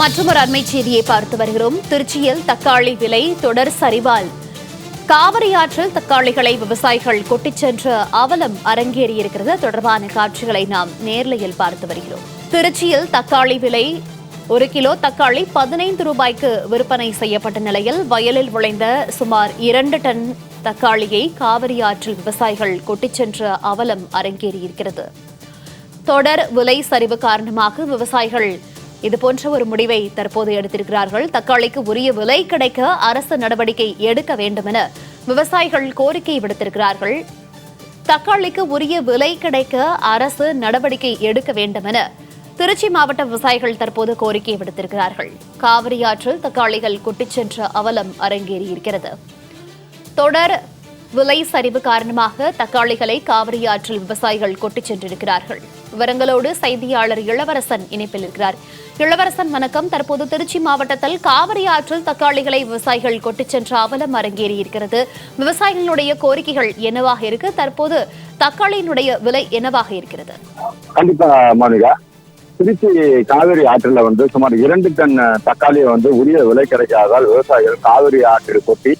மற்றொரு அண்மை செய்தியை பார்த்து வருகிறோம். திருச்சியில் தக்காளி விலை தொடர் சரிவால். காவிரி ஆற்றில் தக்காளிகளை விவசாயிகள் கொட்டிச் சென்ற அவலம் அரங்கேறியிருக்கிறது. தொடர்பான காட்சிகளை நாம் நேர்லையில் பார்த்து வருகிறோம். திருச்சியில் தக்காளி விலை ஒரு கிலோ தக்காளி பதினைந்து ரூபாய்க்கு விற்பனை செய்யப்பட்ட நிலையில் வயலில் விளைந்த சுமார் இரண்டு டன் தக்காளியை காவிரி ஆற்றில் விவசாயிகள் கொட்டிச் சென்ற அவலம் அரங்கேறியிருக்கிறது. தொடர் விலை சரிவு காரணமாக விவசாயிகள் இதுபோன்ற ஒரு முடிவை தற்போது எடுத்திருக்கிறார்கள். தக்காளிக்கு உரிய விலை கிடைக்க அரசு நடவடிக்கை எடுக்க வேண்டும் என விவசாயிகள் கோரிக்கை விடுத்திருக்கிறார்கள். தக்காளிக்கு உரிய விலை கிடைக்க அரசு நடவடிக்கை எடுக்க வேண்டும் என திருச்சி மாவட்ட விவசாயிகள் தற்போது கோரிக்கை விடுத்திருக்கிறார்கள். காவிரி ஆற்றில் தக்காளிகள் கொட்டிச் சென்ற அவலம் அரங்கேறியிருக்கிறது. தொடர் விலை சரிவு காரணமாக தக்காளிகளை காவிரி ஆற்றில் விவசாயிகள் கொட்டிச் சென்றிருக்கிறார்கள். விவரங்களோடு செய்தியாளர் இளவரசன் இணைப்பில் இருக்கிறார். இளவரசன் வணக்கம். தற்போது திருச்சி மாவட்டத்தில் காவிரி ஆற்றில் தக்காளிகளை விவசாயிகள் கொட்டிச் சென்ற அவலம் அரங்கேறியிருக்கிறது. விவசாயிகளுடைய கோரிக்கைகள் என்னவாக இருக்கு? தற்போது தக்காளியினுடைய விலை என்னவாக இருக்கிறது? கண்டிப்பா மாணிகா திருச்சி காவிரி ஆற்றில் வந்து சுமார் இரண்டு டன் தக்காளியை வந்து உரிய விலை கிடைக்காதால் விவசாயிகள் காவிரி ஆற்றில் கொட்டி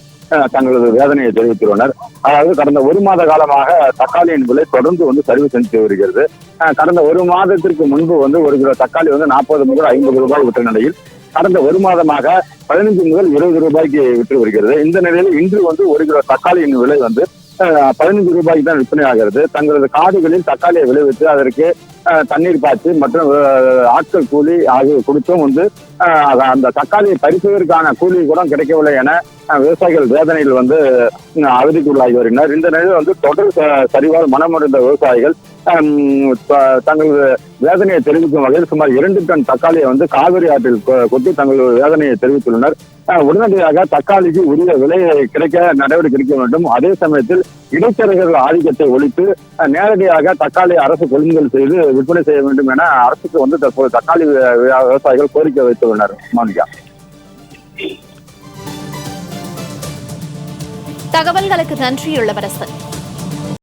தங்களது வேதனையை தெரிவித்துள்ளனர். அதாவது கடந்த ஒரு மாத காலமாக தக்காளியின் விலை தொடர்ந்து வந்து சரிவு செஞ்சு வருகிறது. கடந்த ஒரு மாதத்திற்கு முன்பு வந்து ஒரு கிலோ தக்காளி வந்து நாற்பது முதல் ஐம்பது ரூபாய் விட்ட நிலையில் கடந்த ஒரு மாதமாக பதினஞ்சு முதல் இருபது ரூபாய்க்கு விற்று வருகிறது. இந்த நிலையில் இன்று வந்து ஒரு கிலோ தக்காளியின் விலை வந்து பதினஞ்சு ரூபாய்க்கு தான் விற்பனை ஆகிறது. தங்களது காடுகளில் தக்காளியை விளைவித்து அதற்கு தண்ணீர் பாய்ச்சி மற்றும் ஆட்கள் கூலி ஆகிய கொடுத்தும் வந்து அந்த தக்காளியை பறிப்பதற்கான கூலி கூட கிடைக்கவில்லை என விவசாயிகள் வேதனையில் வந்து அஹ், அவதிக்குள்ளாகி வருகின்றனர். இந்த நிலையில் வந்து தொடர் ச- சரிவால் மனமுடைந்த விவசாயிகள் தங்களது வேதனையை தெரிவிக்கும் வகையில் சுமார் இரண்டு டன் தக்காளியை வந்து காவிரி ஆற்றில் கொட்டி தங்களது வேதனையை தெரிவித்துள்ளனர். உடனடியாக தக்காளிக்கு உரிய விலை கிடைக்க நடவடிக்கை எடுக்க வேண்டும். அதே சமயத்தில் இடைத்தரகர்கள் ஆதிக்கத்தை ஒழித்து நேரடியாக தக்காளி அரசு கொள்முதல் செய்து விற்பனை செய்ய வேண்டும் என அரசுக்கு வந்து தற்போது தக்காளி விவசாயிகள் கோரிக்கை வைத்துள்ளனர். மோனிகா தகவல்களுக்கு நன்றி